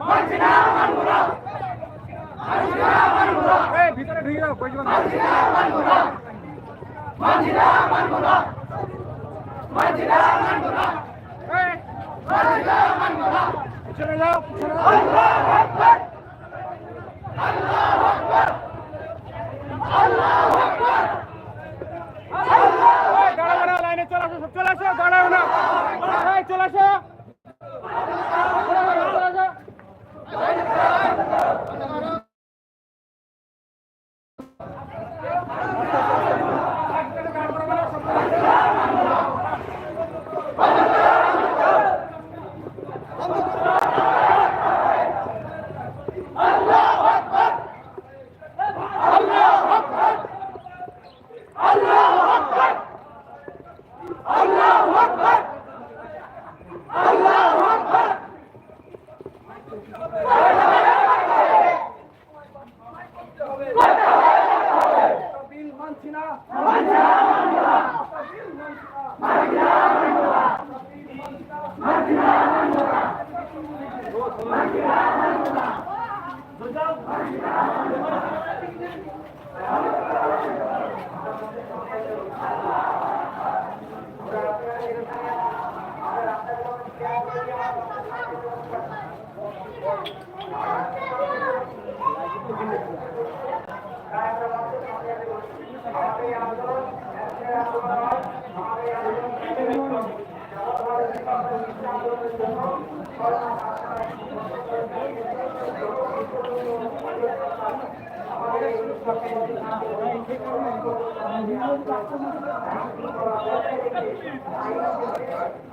মানছি না মানবো না। ভিতরে ঢুকে যাও কই যাবেন? পিছনে যাও পিছনে যাও। এই,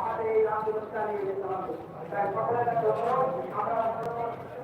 আমাদের এই আন্দোলনকারী আমরা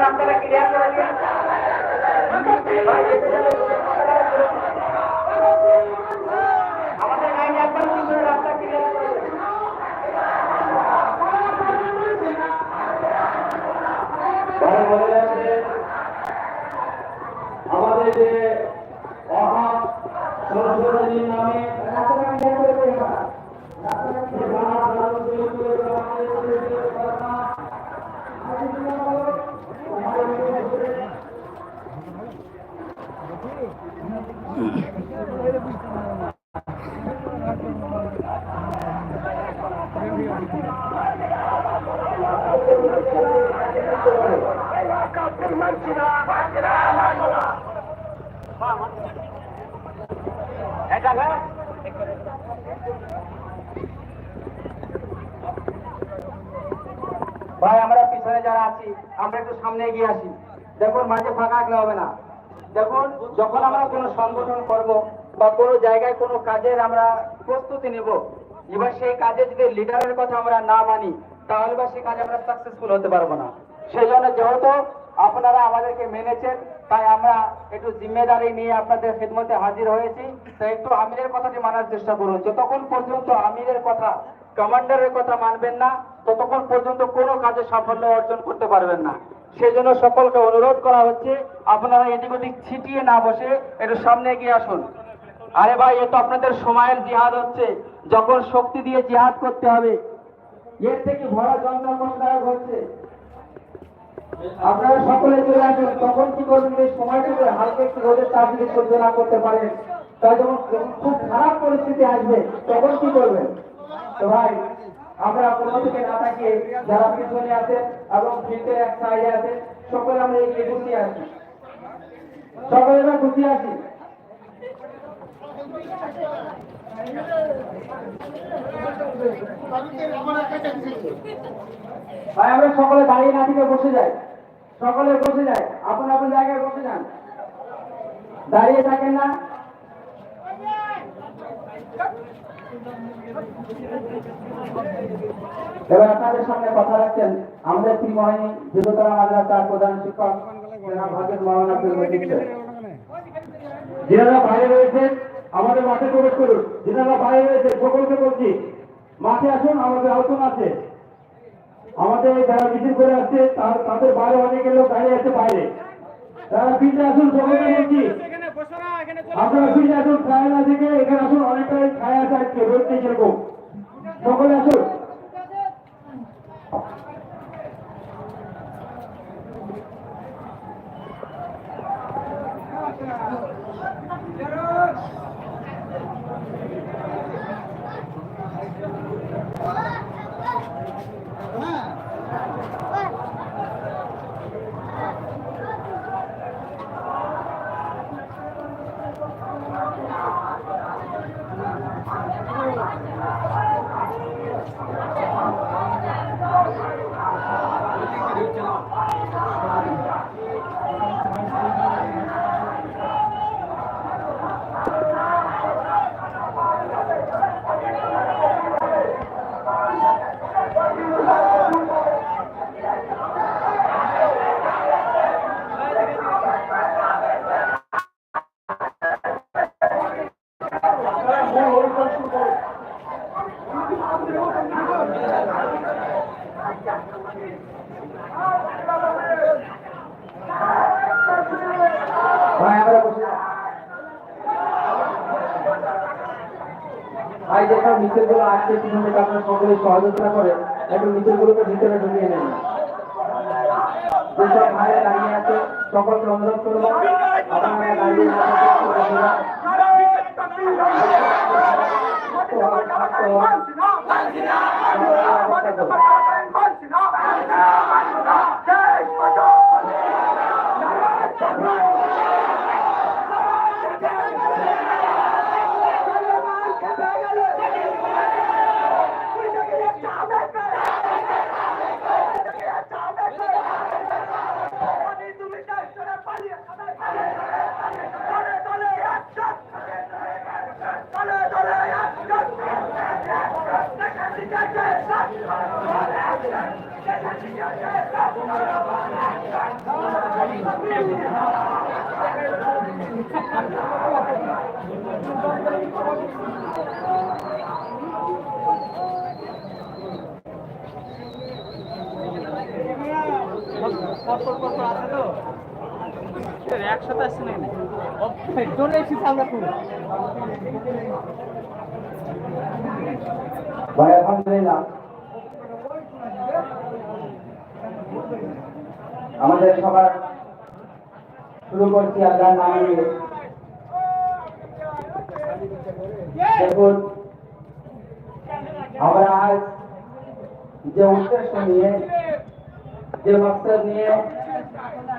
ভাই এবার আপনারা ক্লিয়ার করে দিন আমাদের লাইন একবার কি করে রাস্তা ক্লিয়ার করে দিন ঘরে বলে যাচ্ছে আমাদের যে মহা সরস্বতীর নামে রাস্তাটা ক্লিয়ার করে দিন যে গান গান তৈরি করে আমাদের দেশে করোনা ভাই, আমরা পিছনে যারা আছি, আমরা একটু সামনে এগিয়ে আসি। দেখুন মাঝে ফাঁকা রাখলে হবে না। দেখুন, যখন আমরা কোনো সংগঠন করব বা কোনো জায়গায় কোনো কাজের আমরা প্রস্তুতি নেব, এবার সেই কাজে যদি লিডারের কথা আমরা না মানি, তাহলে বা সেই কাজে আমরা সাকসেসফুল হতে পারব না। সেই জন্য যেহেতু আপনারা আমাদেরকে মেনেছেন, তাই আমরা একটু জিম্মেদারি নিয়ে আপনাদের খেদমতে হাজির হয়েছি। তো একটু আমিরের কথাটি মানার চেষ্টা করুন। যতক্ষণ পর্যন্ত আমিরের কথা, কমান্ডারের কথা মানবেন না, ততক্ষণ পর্যন্ত কোনো কাজে সাফল্য অর্জন করতে পারবেন না। সেই জন্য সকলকে অনুরোধ করা হচ্ছে, আপনারা এদিক ওদিক ছিটিয়ে না বসে একটু সামনে এগিয়ে আসুন। আরে ভাই, এ তো আপনাদের সময়ের জিহাদ হচ্ছে। যখন শক্তি দিয়ে জিহাদ করতে হবে, এর থেকে ভরা যন্ত্রণাদায়ক হচ্ছে আপনারা সকলে চলে আসুন, তখন কি করবেন? এই সময়টুকু হালকা একটু রোদের তাপ যদি সহ্য না করতে পারেন তাই যখন খুব খারাপ পরিস্থিতি আসবে, তখন কি করবেন? তো ভাই, আমরা কোনো থেকে না তাকিয়ে যারা পিছনে আছেন এবং ফিল্ডের এক সাইডে আছেন, সকলে আমরা এগিয়ে গুছিয়ে আসি। সকলে আমরা গুছিয়ে আসি। ভাই, আমরা সকলে দাঁড়িয়ে না থেকে বসে যাই। সকলে বসে যাই আপন আপন জায়গায় বসে যান। দাঁড়িয়ে থাকেন না। এবার আপনাদের কথা রাখছেন আমাদের প্রধান শিক্ষক বাইরে রয়েছেন আমাদের মাঠে প্রবেশ করুন। যারা বাইরে রয়েছে সকলকে বলছি মাঠে আসুন, আমাদের আলোচনা আছে। আমাদের যারা মিছিল করে আসছে তাদের বাইরে অনেক লোক দাঁড়িয়ে আছে বাইরে। তারা ফিল্ডে আসুন সকলকে বলছি আপনারা ফিল্ডে আসুন, ছায়া না থেকে এখানে আসুন, অনেকটাই ছায়া আছে আজকে রোদ সেরকম সকলে আসুন ভাই আমরা বসে যাই। ভাই যেসব মিছিলগুলো আসছে থেকে আপনারা সকলে সহযোগিতা করে একটু মিছিলগুলোকে ভিতরে ঢুকিয়ে নেন যেসব ভাইরা দাঁড়িয়ে আছে সকলকে অনুরোধ করব আপনারা দাঁড়িয়ে থাকতে হবে। সকলে অপেক্ষা করুন। Thank you. একসাথে আসছে নাকি চলে এসেছি আমরা খুব ভাই আলহামদুলিল্লাহ। আমাদের সবার শুরু করছি আল্লাহর নাম নিয়ে দেখুন, আমরা আজ যে উদ্দেশ্য নিয়ে, যে মকসদ নিয়ে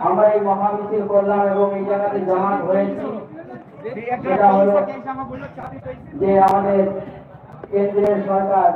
আমরা এই মহামিছিল করলাম এবং এই জায়গাতে জমা হয়েছি, সেটা হলো যে আমাদের কেন্দ্রের সরকার